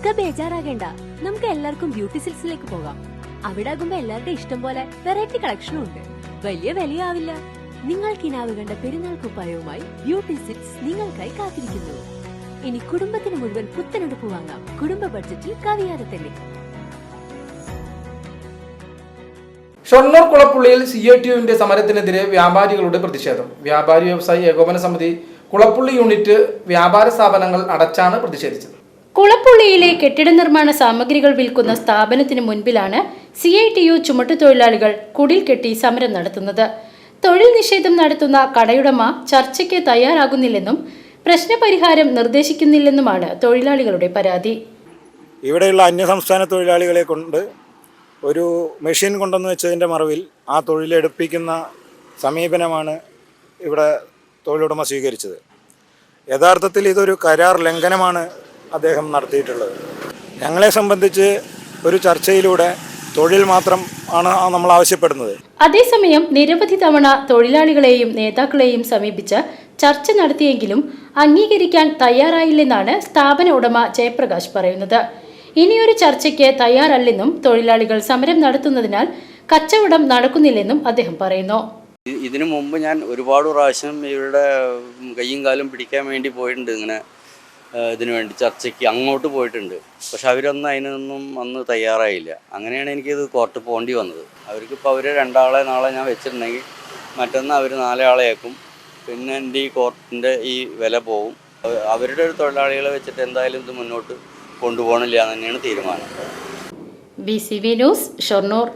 ഇക്ക ബേജാറാകേണ്ട. നമുക്ക് എല്ലാവർക്കും ബ്യൂട്ടി സിൽസിലേക്ക് പോകാം. അവിടെ ആകുമ്പോ എല്ലാവരുടെ ഇഷ്ടം പോലെ വെറൈറ്റി കളക്ഷനും ഉണ്ട്. വലിയ വിലയാവില്ല. നിങ്ങൾ കിനാവ് കണ്ട പെരുന്നാൾ കുപ്പായവുമായി ബ്യൂട്ടി സിൽസ് നിങ്ങൾക്കായി കാത്തിരിക്കുന്നു. ഇനി കുടുംബത്തിന് മുഴുവൻ പുത്തനെടുപ്പ് വാങ്ങാം. കുടുംബ ബഡ്ജറ്റിൽ കവിയാതെ തന്നെ. ഷൊർണൂർ കുളപ്പുള്ളിയിൽ സി എ ടി യുവിന്റെ സമരത്തിനെതിരെ വ്യാപാരികളുടെ പ്രതിഷേധം. വ്യാപാരി വ്യവസായി ഏകോപന സമിതി കുളപ്പുള്ളി യൂണിറ്റ് വ്യാപാര സ്ഥാപനങ്ങൾ അടച്ചാണ് പ്രതിഷേധിച്ചത്. കുളപ്പുള്ളിയിലെ കെട്ടിട നിർമ്മാണ സാമഗ്രികൾ വിൽക്കുന്ന സ്ഥാപനത്തിന് മുൻപിലാണ് സി ഐ ടി യു ചുമട്ടുതൊഴിലാളികൾ കുടിൽ കെട്ടി സമരം നടത്തുന്നത്. തൊഴിൽ നിഷേധം നടത്തുന്ന കടയുടമ ചർച്ചയ്ക്ക് തയ്യാറാകുന്നില്ലെന്നും പ്രശ്നപരിഹാരം നിർദ്ദേശിക്കുന്നില്ലെന്നുമാണ് തൊഴിലാളികളുടെ പരാതി. ഇവിടെയുള്ള അന്യസംസ്ഥാന തൊഴിലാളികളെ കൊണ്ട് ഒരു മെഷീൻ കൊണ്ടുവന്ന് വെച്ചതിന്റെ മറവിൽ ആ തൊഴിലെടുപ്പിക്കുന്ന സമീപനമാണ് ഇവിടെ തൊഴിലുടമ സ്വീകരിച്ചത്. യഥാർത്ഥത്തിൽ ഇതൊരു കരാർ ലംഘനമാണ് അദ്ദേഹം നടത്തിയിട്ടുള്ളത്. ഞങ്ങളെ സംബന്ധിച്ച് ഒരു ചർച്ചയിലൂടെ തൊഴിൽ മാത്രം ആണ് നമ്മൾ ആവശ്യപ്പെടുന്നത്. അതേസമയം നിരവധി തവണ തൊഴിലാളികളെയും നേതാക്കളെയും സമീപിച്ച് ചർച്ച നടത്തിയെങ്കിലും അംഗീകരിക്കാൻ തയ്യാറായില്ലെന്നാണ് സ്ഥാപന ഉടമ ജയപ്രകാശ് പറയുന്നത്. ഇനിയൊരു ചർച്ചയ്ക്ക് തയ്യാറല്ലെന്നും തൊഴിലാളികൾ സമരം നടത്തുന്നതിനാൽ കച്ചവടം നടക്കുന്നില്ലെന്നും അദ്ദേഹം പറയുന്നു. ഇതിനു മുമ്പ് ഞാൻ ഒരുപാട് പ്രാവശ്യം ഇവരുടെ കയ്യും കാലും പിടിക്കാൻ വേണ്ടി പോയിട്ടുണ്ട് ഇങ്ങനെ. ഇതിനു വേണ്ടി ചർച്ചയ്ക്ക് അങ്ങോട്ട് പോയിട്ടുണ്ട്. പക്ഷെ അവരൊന്നും അതിനൊന്നും അന്ന് തയ്യാറായില്ല. അങ്ങനെയാണ് എനിക്കിത് കോർട്ട് പോകേണ്ടി വന്നത്. അവർക്കിപ്പോൾ അവർ രണ്ടാളെ നാളെ ഞാൻ വെച്ചിട്ടുണ്ടെങ്കിൽ മറ്റൊന്ന് അവർ നാലേ ആളെയാക്കും പിന്നെ എന്റെ ഈ കോർട്ടിന്റെ ഈ വില പോവും. അവ- അവരുടെ ഒരു തൊഴിലാളികളെ വെച്ചിട്ട് എന്തായാലും ഇത് മുന്നോട്ട് കൊണ്ടുപോകണില്ല എന്ന് തന്നെയാണ് തീരുമാനം. B C V news Shoranur